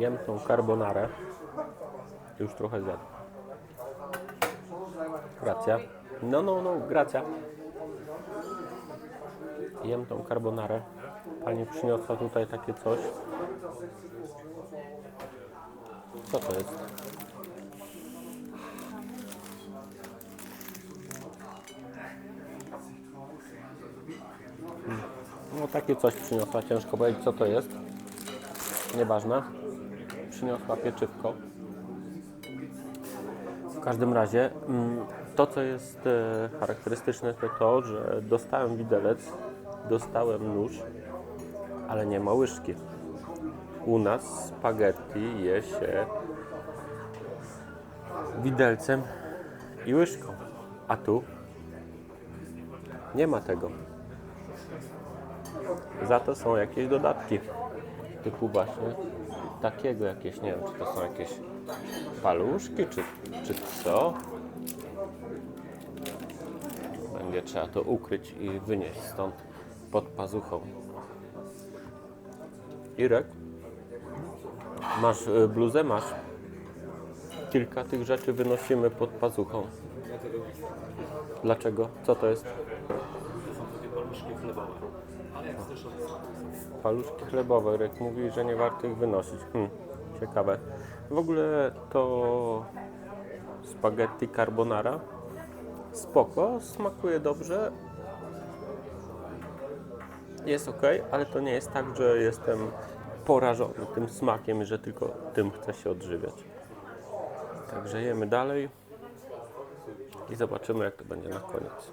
Jem tą carbonarę. Już trochę zjadł. Gracja. No, no, no, gracja. Jem tą carbonarę. Pani przyniosła tutaj takie coś. Co to jest? No takie coś przyniosła, ciężko powiedzieć co to jest. Nieważne. Przyniosła pieczywko. W każdym razie mm, to co jest e, charakterystyczne to to, że dostałem widelec, dostałem nóż, ale nie ma łyżki. U nas spaghetti je się widelcem i łyżką, a tu nie ma tego. Za to są jakieś dodatki. Typu właśnie takiego jakieś, nie wiem, czy to są jakieś paluszki, czy, czy co. Będzie trzeba to ukryć i wynieść stąd pod pazuchą. Irek, masz y, bluzę? Masz. Kilka tych rzeczy wynosimy pod pazuchą. Dlaczego? Co to jest? Paluszki chlebowe. Rek mówi, że nie warto ich wynosić. Hmm, ciekawe. W ogóle to spaghetti carbonara spoko, smakuje dobrze. Jest ok, ale to nie jest tak, że jestem porażony tym smakiem, że tylko tym chcę się odżywiać. Także jemy dalej i zobaczymy, jak to będzie na koniec.